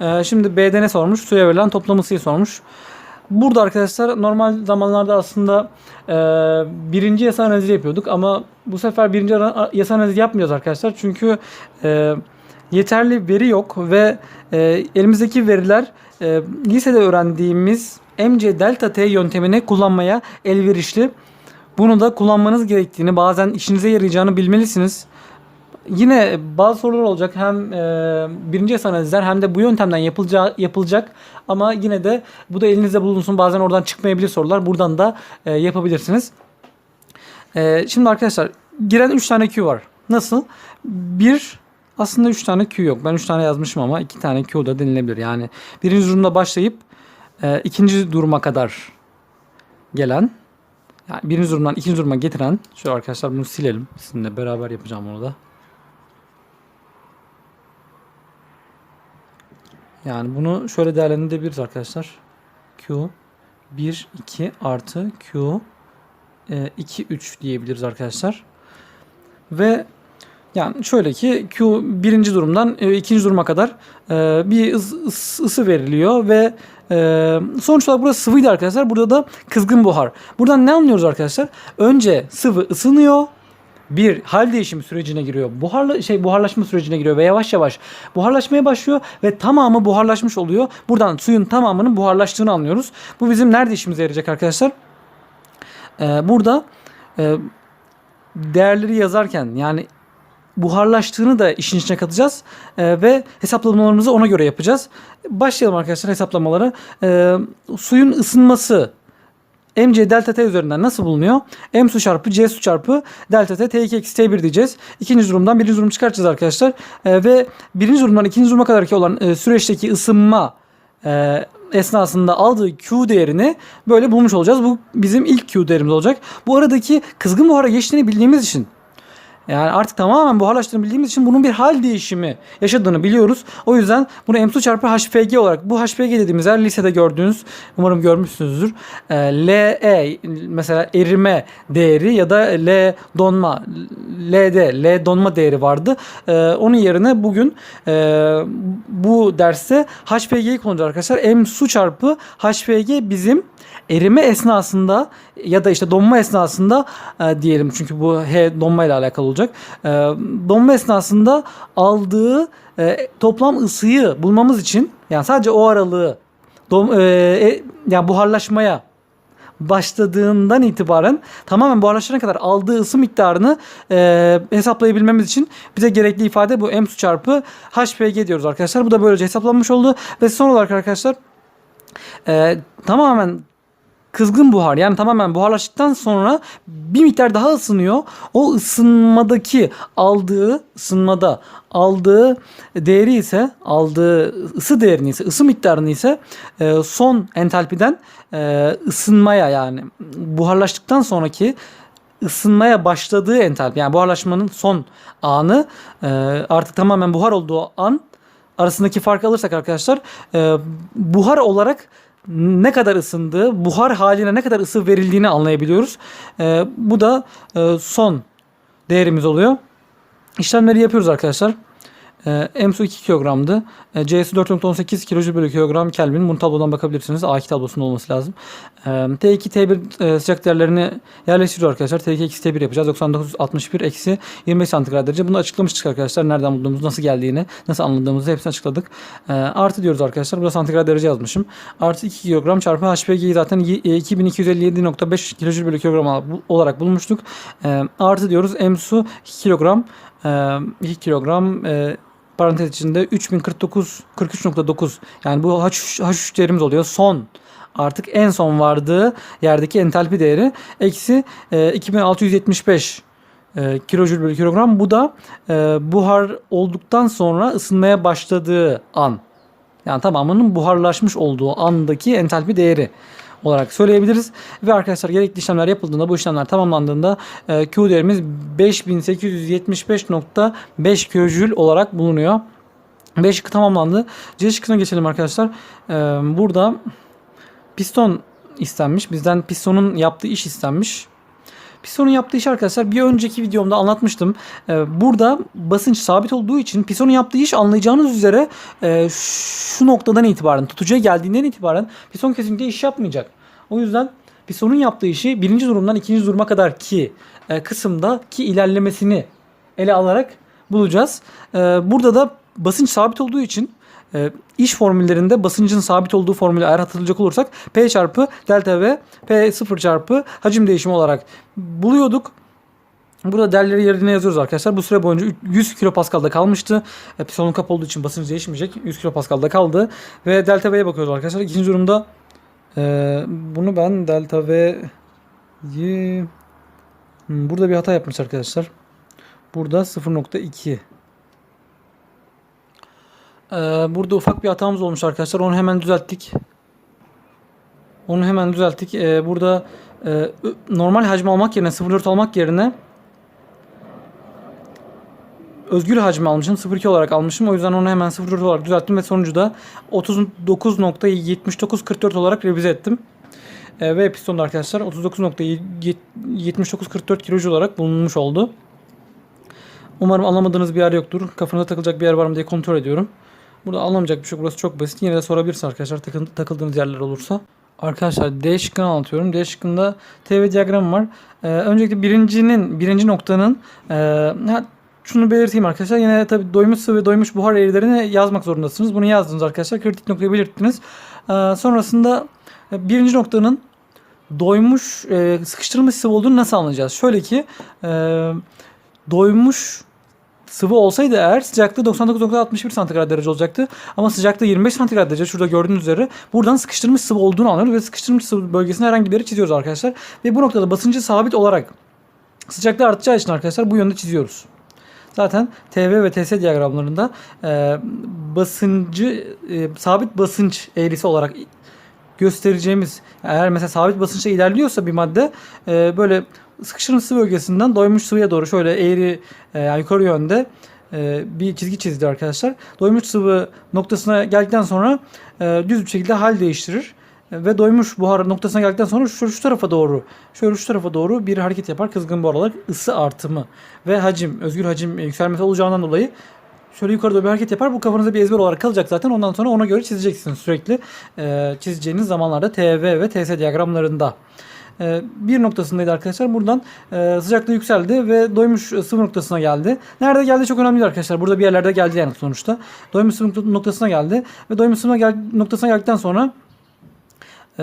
Ee, şimdi B'de ne sormuş? Suya verilen toplam ısıyı sormuş. Burada arkadaşlar normal zamanlarda aslında e, birinci yasa analizi yapıyorduk ama bu sefer birinci yasa analizi yapmıyoruz arkadaşlar. Çünkü e, yeterli veri yok ve e, elimizdeki veriler e, lisede öğrendiğimiz MC delta T yöntemini kullanmaya elverişli. Bunu da kullanmanız gerektiğini, bazen işinize yarayacağını bilmelisiniz. Yine bazı sorular olacak hem e, birinci yasa analizler hem de bu yöntemden yapılacağı, yapılacak ama yine de bu da elinizde bulunsun. Bazen oradan çıkmayabilir sorular. Buradan da e, yapabilirsiniz. E, şimdi arkadaşlar giren 3 tane Q var. Nasıl? Bir aslında 3 tane Q yok. Ben 3 tane yazmışım ama 2 tane Q da denilebilir. Yani birinci durumda başlayıp e, ikinci duruma kadar gelen yani birinci durumdan ikinci duruma getiren şöyle arkadaşlar bunu silelim. Sizinle beraber yapacağım onu da. Yani bunu şöyle değerlendirebiliriz arkadaşlar. Q 1 2 artı Q e, 2 3 diyebiliriz arkadaşlar. Ve yani şöyle ki Q birinci durumdan e, ikinci duruma kadar e, bir ıs- ıs- ısı veriliyor ve e, sonuç olarak burası sıvıydı arkadaşlar. Burada da kızgın buhar. Buradan ne anlıyoruz arkadaşlar? Önce sıvı ısınıyor. Bir hal değişimi sürecine giriyor. Buharla şey buharlaşma sürecine giriyor ve yavaş yavaş buharlaşmaya başlıyor ve tamamı buharlaşmış oluyor. Buradan suyun tamamının buharlaştığını anlıyoruz. Bu bizim nerede işimize yarayacak arkadaşlar? Ee, burada e, değerleri yazarken yani buharlaştığını da işin içine katacağız Ee, ve hesaplamalarımızı ona göre yapacağız. Başlayalım arkadaşlar hesaplamalara. Ee, suyun ısınması MC delta T üzerinden nasıl bulunuyor? M su çarpı C su çarpı delta T T2 eksi T1 diyeceğiz. İkinci durumdan birinci durum çıkartacağız arkadaşlar. Ee, ve birinci durumdan ikinci duruma kadarki olan e, süreçteki ısınma e, esnasında aldığı Q değerini böyle bulmuş olacağız. Bu bizim ilk Q değerimiz olacak. Bu aradaki kızgın buhara geçtiğini bildiğimiz için yani artık tamamen buharlaştığını bildiğimiz için bunun bir hal değişimi yaşadığını biliyoruz. O yüzden bunu M2 çarpı HPG olarak bu HPG dediğimiz yer lisede gördüğünüz umarım görmüşsünüzdür. E, LE mesela erime değeri ya da L donma LD L donma değeri vardı. E, onun yerine bugün e, bu derste HPG'yi kullanacağız arkadaşlar. M su çarpı HPG bizim erime esnasında ya da işte donma esnasında e, diyelim çünkü bu H donma ile alakalı olacak. E, donma esnasında aldığı e, toplam ısıyı bulmamız için yani sadece o aralığı dom, e, e, yani buharlaşmaya başladığından itibaren tamamen buharlaşana kadar aldığı ısı miktarını e, hesaplayabilmemiz için bize gerekli ifade bu M su çarpı HPG diyoruz arkadaşlar. Bu da böylece hesaplanmış oldu ve son olarak arkadaşlar e, tamamen kızgın buhar yani tamamen buharlaştıktan sonra bir miktar daha ısınıyor. O ısınmadaki aldığı ısınmada aldığı değeri ise aldığı ısı değerini ise ısı miktarını ise e, son entalpiden e, ısınmaya yani buharlaştıktan sonraki ısınmaya başladığı entalpi yani buharlaşmanın son anı e, artık tamamen buhar olduğu an arasındaki farkı alırsak arkadaşlar buhar olarak ne kadar ısındığı, buhar haline ne kadar ısı verildiğini anlayabiliyoruz. E, bu da e, son değerimiz oluyor. İşlemleri yapıyoruz arkadaşlar. E, M su 2 kilogramdı. E, C'si 4.18 kilojül bölü kilogram Kelvin. Bunu tablodan bakabilirsiniz. A2 tablosunun olması lazım. E, T2, T1 e, sıcak değerlerini yerleştiriyor arkadaşlar. T2 eksi T1 yapacağız. 9961 eksi 25 santigrat derece. Bunu açıklamıştık arkadaşlar. Nereden bulduğumuzu, nasıl geldiğini, nasıl anladığımızı hepsini açıkladık. E, artı diyoruz arkadaşlar. Burada santigrat derece yazmışım. Artı 2 kilogram çarpı HPG'yi zaten y- e, 2257.5 kilojül bölü kilogram olarak bulmuştuk. E, artı diyoruz. M su 2 kilogram. E, 2 kilogram e, parantez içinde 3049 43.9 yani bu H3, H3 değerimiz oluyor. Son artık en son vardığı yerdeki entalpi değeri eksi e, 2675 e, kilojül bölü kilogram. Bu da e, buhar olduktan sonra ısınmaya başladığı an. Yani tamamının buharlaşmış olduğu andaki entalpi değeri olarak söyleyebiliriz. Ve arkadaşlar gerekli işlemler yapıldığında bu işlemler tamamlandığında e, Q değerimiz 5875.5 kilojül olarak bulunuyor. B şıkkı tamamlandı. C şıkkına geçelim arkadaşlar. E, burada piston istenmiş. Bizden pistonun yaptığı iş istenmiş. Pistonun yaptığı iş arkadaşlar bir önceki videomda anlatmıştım. Ee, burada basınç sabit olduğu için pistonun yaptığı iş anlayacağınız üzere e, şu noktadan itibaren tutucuya geldiğinden itibaren piston kesinlikle iş yapmayacak. O yüzden pistonun yaptığı işi birinci durumdan ikinci duruma kadar ki e, kısımda ki ilerlemesini ele alarak bulacağız. E, burada da basınç sabit olduğu için e, iş formüllerinde basıncın sabit olduğu formülü eğer hatırlayacak olursak P çarpı delta V P 0 çarpı hacim değişimi olarak buluyorduk. Burada değerleri yerine yazıyoruz arkadaşlar. Bu süre boyunca 100 kilopaskalda kalmıştı. Pistonun kap olduğu için basınç değişmeyecek. 100 kilopaskalda kaldı. Ve delta V'ye bakıyoruz arkadaşlar. İkinci durumda e, bunu ben delta V'yi Hmm, burada bir hata yapmış arkadaşlar. Burada 0.2 ee, burada ufak bir hatamız olmuş arkadaşlar. Onu hemen düzelttik. Onu hemen düzelttik. Ee, burada e, normal hacmi almak yerine 0.4 almak yerine özgür hacmi almışım. 0.2 olarak almışım. O yüzden onu hemen 0.4 olarak düzelttim ve sonucu da 39.7944 olarak revize ettim. Ee, ve pistonda arkadaşlar 39.7944 kilojoule olarak bulunmuş oldu. Umarım anlamadığınız bir yer yoktur. Kafanıza takılacak bir yer var mı diye kontrol ediyorum. Burada anlamayacak bir şey. Burası çok basit. Yine de sorabilirsiniz arkadaşlar takı- takıldığınız yerler olursa. Arkadaşlar D şıkkını anlatıyorum. D şıkkında TV diyagramı var. Ee, öncelikle birincinin, birinci noktanın e, şunu belirteyim arkadaşlar. Yine tabii doymuş sıvı ve doymuş buhar eğrilerini yazmak zorundasınız. Bunu yazdınız arkadaşlar. Kritik noktayı belirttiniz. Ee, sonrasında e, birinci noktanın doymuş, e, sıkıştırılmış sıvı olduğunu nasıl anlayacağız? Şöyle ki e, doymuş sıvı olsaydı eğer sıcaklığı 99.61 santigrat derece olacaktı. Ama sıcaklığı 25 santigrat derece şurada gördüğünüz üzere buradan sıkıştırılmış sıvı olduğunu anlıyoruz ve sıkıştırılmış sıvı bölgesine herhangi bir yere çiziyoruz arkadaşlar. Ve bu noktada basıncı sabit olarak sıcaklığı artacağı için arkadaşlar bu yönde çiziyoruz. Zaten TV ve TS diyagramlarında e, basıncı e, sabit basınç eğrisi olarak göstereceğimiz eğer mesela sabit basınçla ilerliyorsa bir madde e, böyle sıkıştırılmış sıvı bölgesinden doymuş sıvıya doğru şöyle eğri e, yukarı yönde e, bir çizgi çizdi arkadaşlar. Doymuş sıvı noktasına geldikten sonra e, düz bir şekilde hal değiştirir. E, Ve doymuş buhar noktasına geldikten sonra şu, şu tarafa doğru, şöyle şu tarafa doğru bir hareket yapar. Kızgın buhar ısı artımı ve hacim, özgür hacim yükselmesi olacağından dolayı şöyle yukarı doğru bir hareket yapar. Bu kafanızda bir ezber olarak kalacak zaten. Ondan sonra ona göre çizeceksiniz sürekli. E, çizeceğiniz zamanlarda TV ve TS diyagramlarında. E, bir noktasındaydı arkadaşlar. Buradan e, sıcaklığı yükseldi ve doymuş sıvı noktasına geldi. Nerede geldi çok önemli arkadaşlar. Burada bir yerlerde geldi yani sonuçta. Doymuş sıvı noktasına geldi ve doymuş sıvı noktasına geldikten sonra e,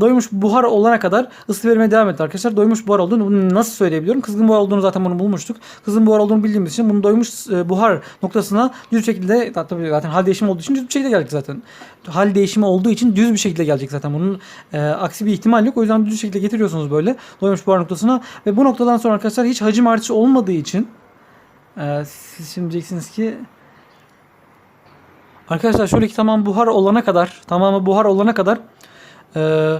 doymuş buhar olana kadar ısı vermeye devam etti arkadaşlar. Doymuş buhar olduğunu bunu nasıl söyleyebiliyorum? Kızgın buhar olduğunu zaten bunu bulmuştuk. Kızgın buhar olduğunu bildiğimiz için bunu doymuş e, buhar noktasına düz şekilde tabii zaten hal değişimi olduğu için düz bir şekilde gelecek zaten. Hal değişimi olduğu için düz bir şekilde gelecek zaten. Bunun e, aksi bir ihtimal yok. O yüzden düz şekilde getiriyorsunuz böyle doymuş buhar noktasına ve bu noktadan sonra arkadaşlar hiç hacim artışı olmadığı için e, siz şimdi diyeceksiniz ki Arkadaşlar şöyle ki tamam buhar olana kadar tamamı buhar olana kadar e,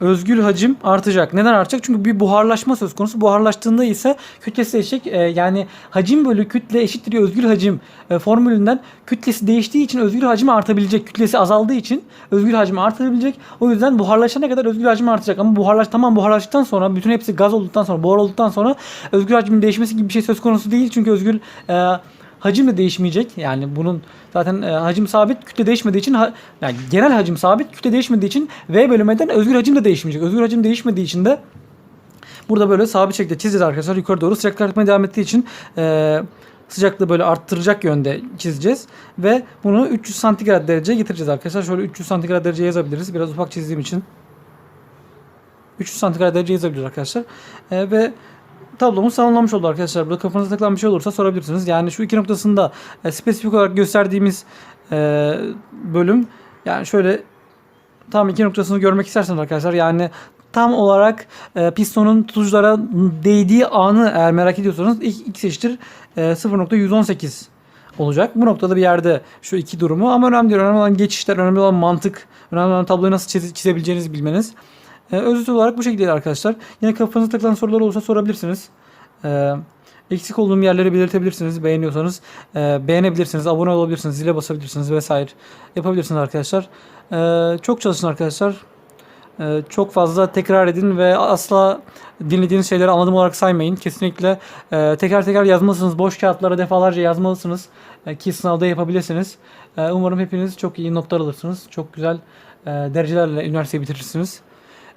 özgül hacim artacak. Neden artacak? Çünkü bir buharlaşma söz konusu. Buharlaştığında ise kütlesi eşit e, yani hacim bölü kütle eşittir özgül hacim e, formülünden kütlesi değiştiği için özgül hacim artabilecek. Kütlesi azaldığı için özgül hacim artabilecek. O yüzden buharlaşana kadar özgül hacim artacak. Ama buharlaş tamam buharlaştıktan sonra bütün hepsi gaz olduktan sonra buhar olduktan sonra özgül hacmin değişmesi gibi bir şey söz konusu değil. Çünkü özgül e, hacim de değişmeyecek. Yani bunun zaten e, hacim sabit, kütle değişmediği için ha- yani genel hacim sabit, kütle değişmediği için V bölümünden özgür hacim de değişmeyecek. Özgür hacim değişmediği için de burada böyle sabit şekilde çizeceğiz arkadaşlar. Yukarı doğru sıcaklık artmaya devam ettiği için e, sıcaklığı böyle arttıracak yönde çizeceğiz ve bunu 300 santigrat dereceye getireceğiz arkadaşlar. Şöyle 300 santigrat derece yazabiliriz. Biraz ufak çizdiğim için. 300 santigrat derece yazabiliriz arkadaşlar. E, ve tablomuz tamamlanmış oldu arkadaşlar. Burada kafanıza takılan bir şey olursa sorabilirsiniz. Yani şu iki noktasında e, spesifik olarak gösterdiğimiz e, bölüm yani şöyle tam iki noktasını görmek isterseniz arkadaşlar yani tam olarak e, pistonun tutuculara değdiği anı eğer merak ediyorsanız x, eşittir e, 0.118 olacak. Bu noktada bir yerde şu iki durumu ama önemli değil. Önemli olan geçişler, önemli olan mantık, önemli olan tabloyu nasıl çize- çizebileceğinizi bilmeniz. E, özet olarak bu şekilde arkadaşlar. Yine kafanıza takılan sorular olursa sorabilirsiniz. E, eksik olduğum yerleri belirtebilirsiniz. Beğeniyorsanız e, beğenebilirsiniz, abone olabilirsiniz, zile basabilirsiniz vesaire yapabilirsiniz arkadaşlar. Çok çalışın arkadaşlar. Ee, çok fazla tekrar edin ve asla dinlediğiniz şeyleri anladım olarak saymayın. Kesinlikle e, teker teker yazmalısınız. Boş kağıtlara defalarca yazmalısınız e, ki sınavda yapabilirsiniz. E, umarım hepiniz çok iyi notlar alırsınız. Çok güzel e, derecelerle üniversiteyi bitirirsiniz.